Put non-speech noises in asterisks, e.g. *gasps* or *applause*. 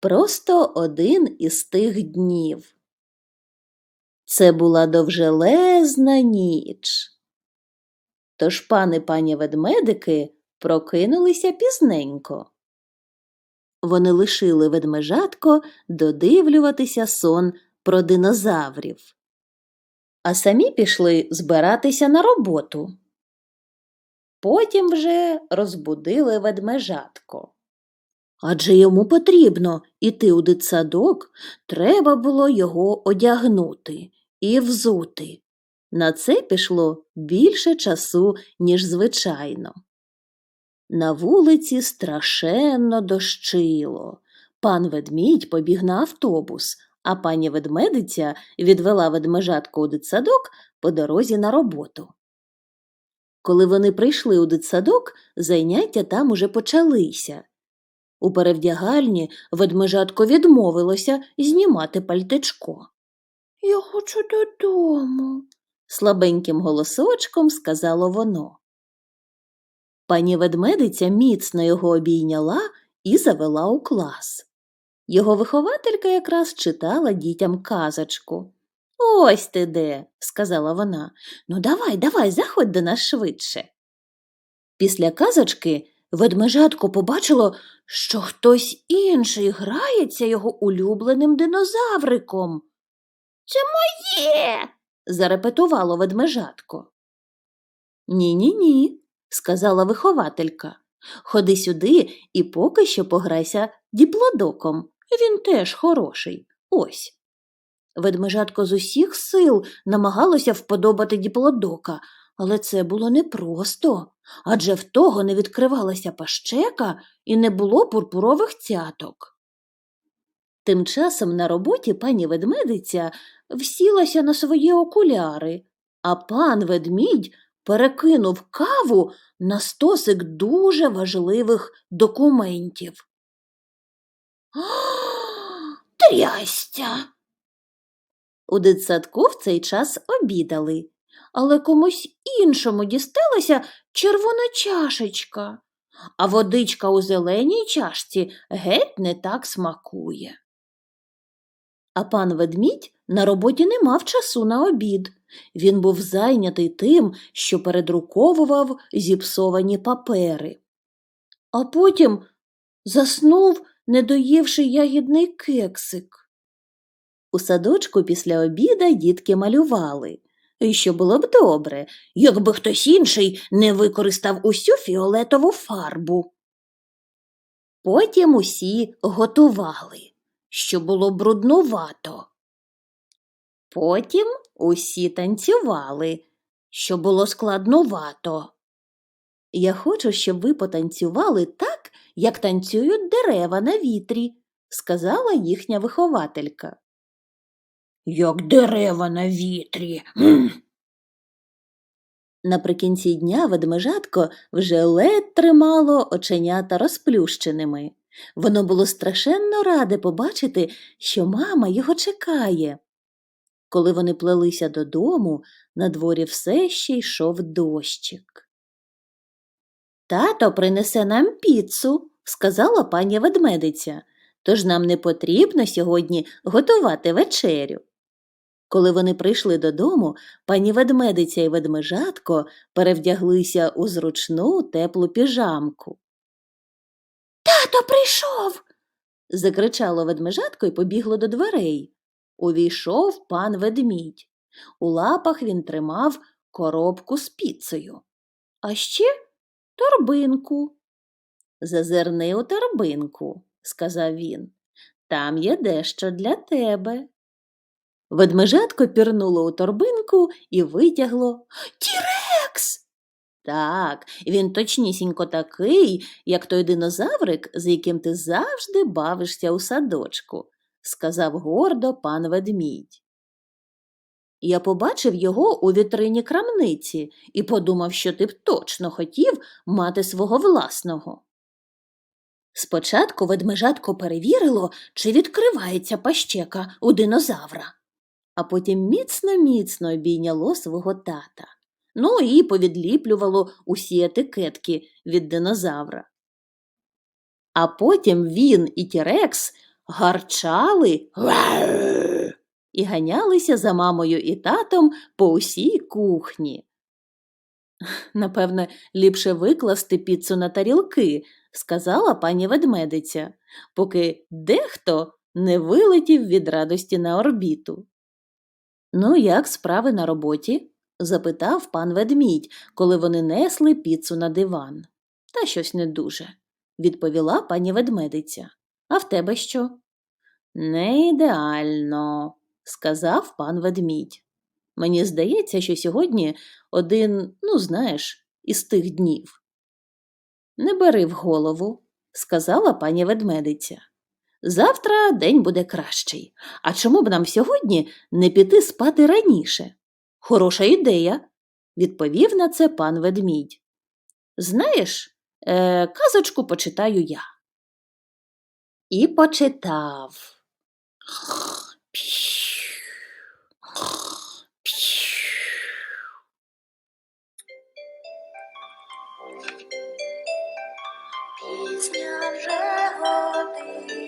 просто один із тих днів. Це була довжелезна ніч. Тож пан і пані ведмедики прокинулися пізненько. Вони лишили ведмежатко додивлюватися сон про динозаврів, а самі пішли збиратися на роботу. Потім вже розбудили ведмежатко. Адже йому потрібно іти у дитсадок, треба було його одягнути і взути. На це пішло більше часу, ніж звичайно. На вулиці страшенно дощило. Пан ведмідь побіг на автобус, а пані ведмедиця відвела ведмежатку у дитсадок по дорозі на роботу. Коли вони прийшли у дитсадок, заняття там уже почалися. У перевдягальні ведмежатко відмовилося знімати пальтечко. Я хочу додому, слабеньким голосочком сказало воно. Пані ведмедиця міцно його обійняла і завела у клас. Його вихователька якраз читала дітям казочку. Ось ти де, сказала вона. Ну, давай, давай, заходь до нас швидше. Після казочки ведмежатко побачило, що хтось інший грається його улюбленим динозавриком. Це моє. зарепетувало ведмежатко. Ні, ні, ні, сказала вихователька. Ходи сюди і поки що пограйся діплодоком. Він теж хороший. Ось. Ведмежатко з усіх сил намагалося вподобати діплодока, але це було непросто, адже в того не відкривалася пащека і не було пурпурових цяток. Тим часом на роботі пані ведмедиця всілася на свої окуляри, а пан ведмідь перекинув каву на стосик дуже важливих документів. *gasps* Трястя. У дитсадку в цей час обідали, але комусь іншому дісталася червона чашечка, а водичка у зеленій чашці геть не так смакує. А пан ведмідь на роботі не мав часу на обід. Він був зайнятий тим, що передруковував зіпсовані папери. А потім заснув, не доївши ягідний кексик. У садочку після обіда дітки малювали. І що було б добре, якби хтось інший не використав усю фіолетову фарбу. Потім усі готували, що було бруднувато. Потім усі танцювали, що було складнувато. Я хочу, щоб ви потанцювали так, як танцюють дерева на вітрі, сказала їхня вихователька. Як дерева на вітрі. Наприкінці дня ведмежатко вже ледь тримало оченята розплющеними. Воно було страшенно раде побачити, що мама його чекає. Коли вони плелися додому, на дворі все ще йшов дощик. Тато принесе нам піцу, сказала пані ведмедиця, тож нам не потрібно сьогодні готувати вечерю. Коли вони прийшли додому, пані ведмедиця і ведмежатко перевдяглися у зручну теплу піжамку. Тато прийшов. закричало ведмежатко і побігло до дверей. Увійшов пан ведмідь. У лапах він тримав коробку з піцею, а ще торбинку. Зазирни у торбинку, сказав він. Там є дещо для тебе. Ведмежатко пірнуло у торбинку і витягло Тірекс. Так, він точнісінько такий, як той динозаврик, з яким ти завжди бавишся у садочку, сказав гордо пан ведмідь. Я побачив його у вітрині крамниці і подумав, що ти б точно хотів мати свого власного. Спочатку ведмежатко перевірило, чи відкривається пащека у динозавра а потім міцно-міцно обійняло свого тата. Ну і повідліплювало усі етикетки від динозавра. А потім він і Тірекс гарчали і ганялися за мамою і татом по усій кухні. Напевне, ліпше викласти піцу на тарілки, сказала пані ведмедиця, поки дехто не вилетів від радості на орбіту. Ну, як справи на роботі? запитав пан ведмідь, коли вони несли піцу на диван. Та щось не дуже, відповіла пані ведмедиця. А в тебе що? Не ідеально, сказав пан ведмідь. Мені здається, що сьогодні один, ну, знаєш, із тих днів. Не бери в голову, сказала пані ведмедиця. Завтра день буде кращий. А чому б нам сьогодні не піти спати раніше? Хороша ідея, відповів на це пан ведмідь. Знаєш, е, казочку почитаю я. І почитав. Пізня вже час